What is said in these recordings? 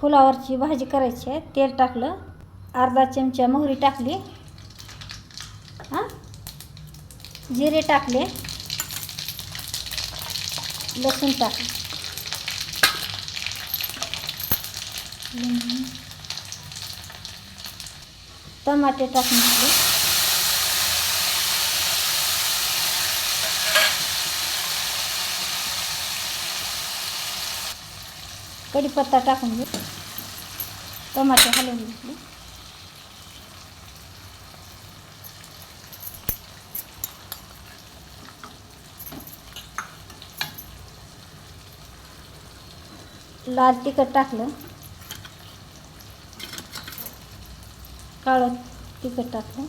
फुलावरची भाजी करायची आहे. तेल टाकलं. अर्धा चमचा मोहरी टाकली. हां? जिरे टाकले. लसूण टाकले. टमाटे टाकून घेतले. कढीपत्ता टाकून घेऊ टमाटे हलवून घेतले. लाल तिखट टाकलं. काळं तिखट टाकलं.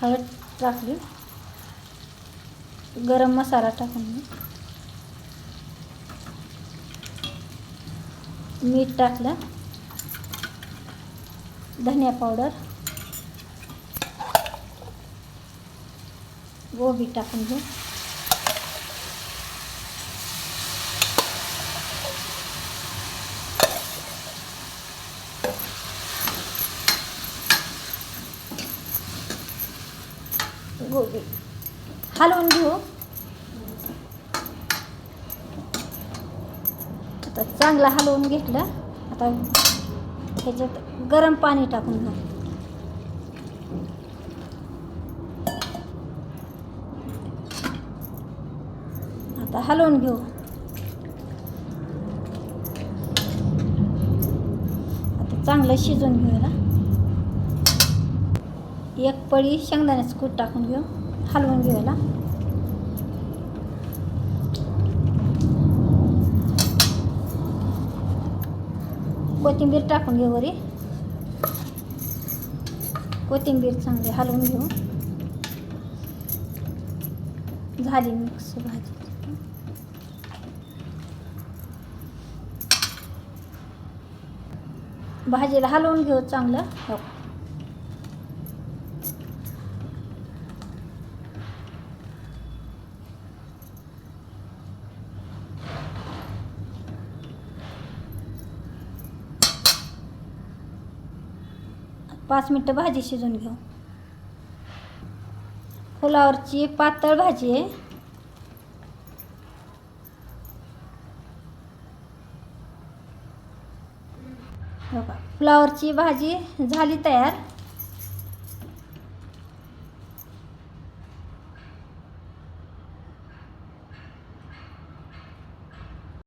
हळद टाकली. गरम मसाला टाकून मीठ टाकलं. धनिया पावडर. गोबी टाकून घेऊ. गोबी. हलवून घेऊ. आता चांगला हलवून घेतलं. आता ह्याच्यात गरम पाणी टाकून घ्या आता हलवून घेऊ. आता चांगलं शिजवून घेऊ एक पळी शेंगदाण्याचं कूट टाकून घेऊ. हलवून घेऊ कोथिंबीर टाकून घेऊ वरी. कोथिंबीर चांगली हलवून घेऊ. झाली मिक्स भाजी. भाजीला हलवून घेऊ चांगलं. हो. पाच मिनटं भाजी शिजवून घेऊ. फुलावरची पातळ भाजी आहे. हो का फुलावरची भाजी झाली तयार.